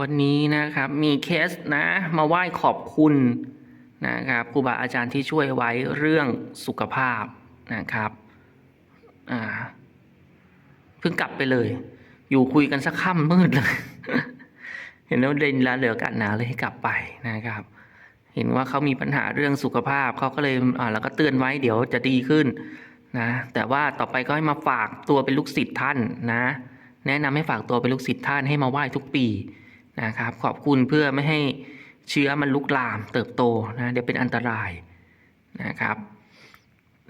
วันนี้นะครับมีเคสนะมาไหว้ขอบคุณนะครับครูบาอาจารย์ที่ช่วยไว้เรื่องสุขภาพนะครับอ่าเพิ่งกลับไปเลย อยู่คุยกันสักค่ำมืดเลย เห็นแล้วเดินละเหลือกันหนาเลยให้กลับไปนะครับ เห็นว่าเขามีปัญหาเรื่องสุขภาพเขาก็เลยอ่าแล้วก็เตือนไว้เดี๋ยวจะดีขึ้นนะแต่ว่าต่อไปก็ให้มาฝากตัวเป็นลูกศิษย์ท่านนะ แนะนำให้ฝากตัวเป็นลูกศิษย์ท่านให้มาไหว้ทุกปีนะครับ ขอบคุณเพื่อไม่ให้เชื้อมันลุกลามเติบโตนะเดี๋ยวเป็นอันตรายนะครับ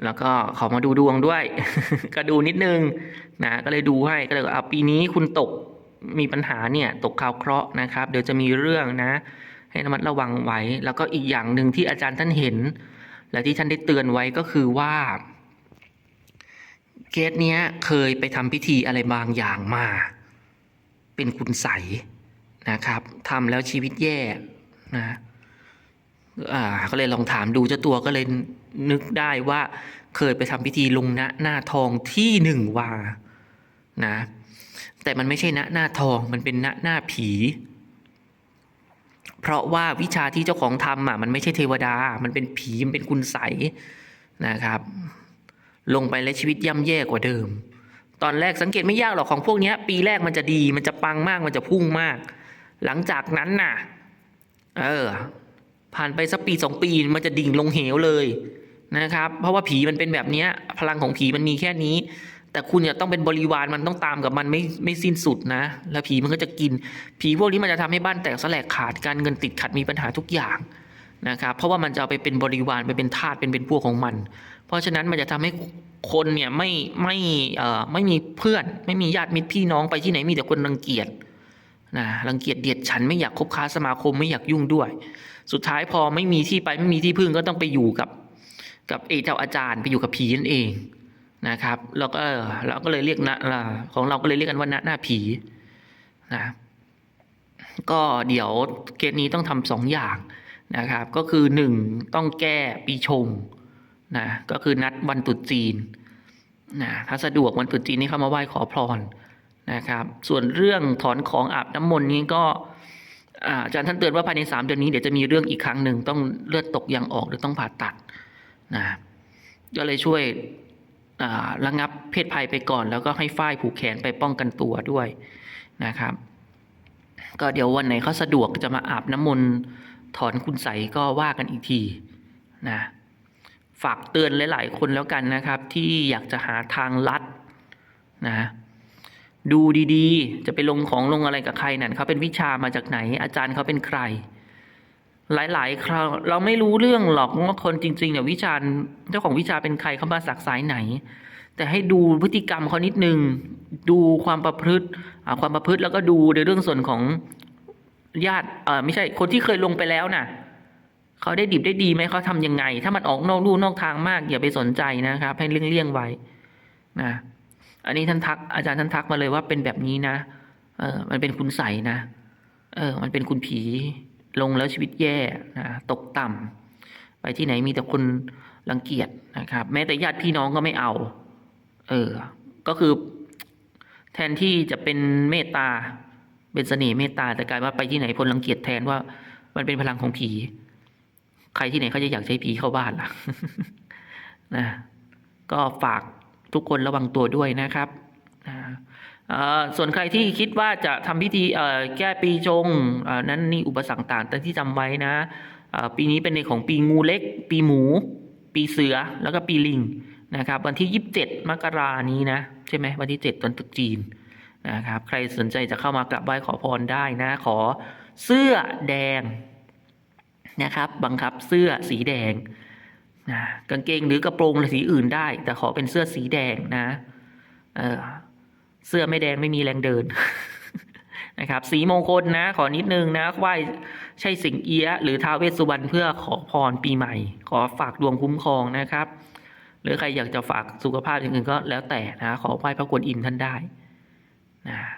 แล้วก็ขอมาดูดวงด้วย ก็ดูนิดนึงนะก็เลยดูให้ก็เลยเอาปีนี้คุณตกมีปัญหาเนี่ยตกข่าวเคราะห์นะครับ เดี๋ยวจะมีเรื่องนะ ให้ระมัดระวังไว้ แล้วก็อีกอย่างหนึ่งที่อาจารย์ท่านเห็น และที่ท่านได้เตือนไว้ก็คือว่า เคสเนี้ยเคยไปทำพิธีอะไรบางอย่างมา เป็นคุณใสนะครับทำแล้วชีวิตแย่นะอ่าก็เลยลองถามดูเจ้าตัวก็เลยนึกได้ว่าเคยไปทำพิธีลงณหน้าทองที่หนึ่งวานะแต่มันไม่ใช่ณหน้าทองมันเป็นณหน้าผี เพราะว่าวิชาที่เจ้าของทำอะมันไม่ใช่เทวดา มันเป็นผีมันเป็นคุณใสนะครับ ลงไปแล้วชีวิตย่ำแย่กว่าเดิม ตอนแรกสังเกตไม่ยากหรอกของพวกนี้ปีแรกมันจะดี มันจะปังมากมันจะพุ่งมาก หลังจากนั้นน่ะ เออ ผ่านไปสักปีสองปีมันจะดิ่งลงเหวเลยนะครับ เพราะว่าผีมันเป็นแบบนี้พลังของผีมันมีแค่นี้ แต่คุณเนี่ยต้องเป็นบริวารมันต้องตามกับมันไม่ไม่สิ้นสุดนะ แล้วผีมันก็จะกิน ผีพวกนี้มันจะทำให้บ้านแตกสลายขาดการเงินติดขัดมีปัญหาทุกอย่าง นะครับเพราะว่ามันจะเอาไปเป็นบริวารไปเป็นทาสเป็นเป็นพวกของมัน เพราะฉะนั้นมันจะทำให้คนเนี่ยไม่ไม่เอ่อไม่มีเพื่อน ไม่มีญาติมิตรพี่น้องไปที่ไหนมีแต่คนรังเกียจนะรังเกียจเดียดฉันไม่อยากคบค้าสมาคมไม่อยากยุ่งด้วย สุดท้ายพอไม่มีที่ไปไม่มีที่พึ่งก็ต้องไปอยู่กับ กับเอเจ้าอาจารย์ไปอยู่กับผีนั่นเองนะครับแล้วก็เราก็เลยเรียกนะอ่าของเราก็เลยเรียกกันว่าน้าหน้าผีนะก็เดี๋ยวเกณฑ์นี้ต้องทำสองอย่าง นะครับ ก็คือหนึ่งต้องแก้ปีชงนะก็คือนัดวันตรุษจีนนะถ้าสะดวกวันตรุษจีนนี่เข้ามาไหว้ขอพรนะครับ ส่วนเรื่องถอนของอาบน้ำมนต์นี้ก็อาจารย์ท่านเตือนว่าภายในสามเดือนนี้เดี๋ยวจะมีเรื่องอีกครั้งหนึ่งต้องเลือดตกยางออกหรือต้องผ่าตัดนะก็เลยช่วยระงับเพศภัยไปก่อน แล้วก็ให้ฝ้ายผูกแขนไปป้องกันตัวด้วยนะครับ ก็เดี๋ยววันไหนเขาสะดวกจะมาอาบน้ำมนต์ ถอนคุณใสก็ว่ากันอีกทีนะฝากเตือนหลาย ๆ คนแล้วกันนะครับ ที่อยากจะหาทางลัดนะดูดีๆ จะไปลงของลงอะไรกับใครนั่นเขาเป็นวิชามาจากไหน อาจารย์เขาเป็นใคร หลายๆคราวเราไม่รู้เรื่องหรอกว่าคนจริงๆเนี่ยวิชาเจ้าของวิชาเป็นใครเขามาสักสายไหน แต่ให้ดูพฤติกรรมเขานิดนึง ดูความประพฤติความประพฤติแล้วก็ดูในเรื่องส่วนของ ญาติเออไม่ใช่คนที่เคยลงไปแล้วน่ะเขาได้ดิบได้ดีไหมเขาทำยังไง ถ้ามันออกนอกลู่นอกทางมากอย่าไปสนใจนะครับ ให้เลี่ยงๆไว้นะอันนี้ท่านทักอาจารย์ท่านทักมาเลยว่าเป็นแบบนี้นะเออมันเป็นคุณใสนะเออ มันเป็นคุณผีลงแล้วชีวิตแย่นะตกต่ำไปที่ไหนมีแต่คนรังเกียจนะครับ แม้แต่ญาติพี่น้องก็ไม่เอา เออ ก็คือ แทนที่จะเป็นเมตตา เป็นเสน่ห์เมตตาแต่กลายว่าไปที่ไหนคนรังเกียจแทนว่า มันเป็นพลังของผี ใครที่ไหนเขาจะอยากใช้ผีเข้าบ้านล่ะนะก็ฝากทุกคนระวังตัวด้วยนะครับส่วนใครที่คิดว่าจะทำพิธีแก้ปีจงนั้นนี่อุปสรรคต่างแต่ที่จำไว้นะปีนี้เป็นในของปีงูเล็ก ปีหมู ปีเสือแล้วก็ปีลิงนะครับ วันที่ 27 มกรานี้นะ ใช่ไหมวันที่7วันตรุษจีน นะครับ ใครสนใจจะเข้ามากราบไหว้ขอพรได้นะ ขอเสื้อแดงนะครับ บังคับเสื้อสีแดงนะกางเกงหรือกระโปรงสีอื่นได้ แต่ขอเป็นเสื้อสีแดงนะ เออเสื้อไม่แดงไม่มีแรงเดินนะครับ สีมงคลนะ ขอนิดนึงนะไหว้ใช่สิงเอียหรือท้าวเวสสุวรรณเพื่อขอพรปีใหม่ ขอฝากดวงคุ้มครองนะครับ หรือใครอยากจะฝากสุขภาพอย่างอื่นก็แล้วแต่นะ ขอไหว้พระกวนอิมท่านได้ นะ